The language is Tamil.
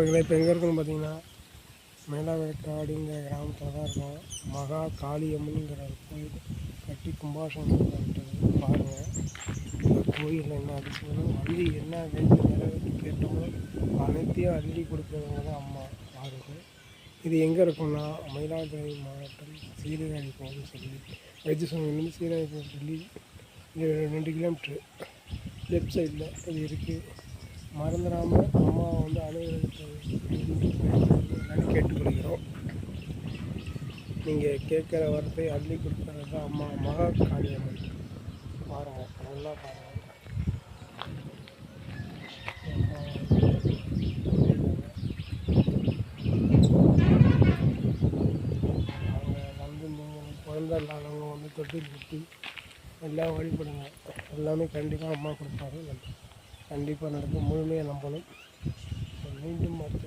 இப்போ இப்போ எங்கே இருக்குன்னு பார்த்தீங்கன்னா மேலாவேக்காடுங்கிற கிராமத்தில் தான் இருக்கோம். மகா காளியம்மனுங்கிற ஒரு கோயில் கட்டி கும்பாசனம் பண்ணிட்டு பாருங்கள் இந்த கோயிலில் என்ன அதிசயம் அள்ளி என்ன வேண்டி நிறைவேற்றி கேட்டோமோ அனைத்தையும் அள்ளி கொடுக்குறவங்க தான் அம்மா. பாருங்கள் இது எங்கே இருக்கும்னா மயிலாடுதுறை மாவட்டம் சீரகாழி போகணும்னு சொல்லி வைத்தியசாமிலேருந்து சீர்காழி சொல்லி ரெண்டு கிலோமீட்ரு லெஃப்ட் சைடில் இது இருக்குது மறந்துடாமல் அம்மா கேட்டுக்கொள்கிறோம். நீங்கள் கேட்குற வார்த்தை அள்ளி கொடுக்குறது தான் அம்மா மகா காளியம்மன். பாருங்கள் நல்லா பாருங்கள் அவங்க வந்து நீங்கள் குழந்த இல்லாதவங்க வந்து தொட்டில் கட்டி எல்லாம் வழிபடுங்க. எல்லாமே கண்டிப்பாக அம்மா கொடுப்பாரு கண்டிப்பாக நடக்கும். முழுமையாக நம்பணும். மீண்டும் மற்ற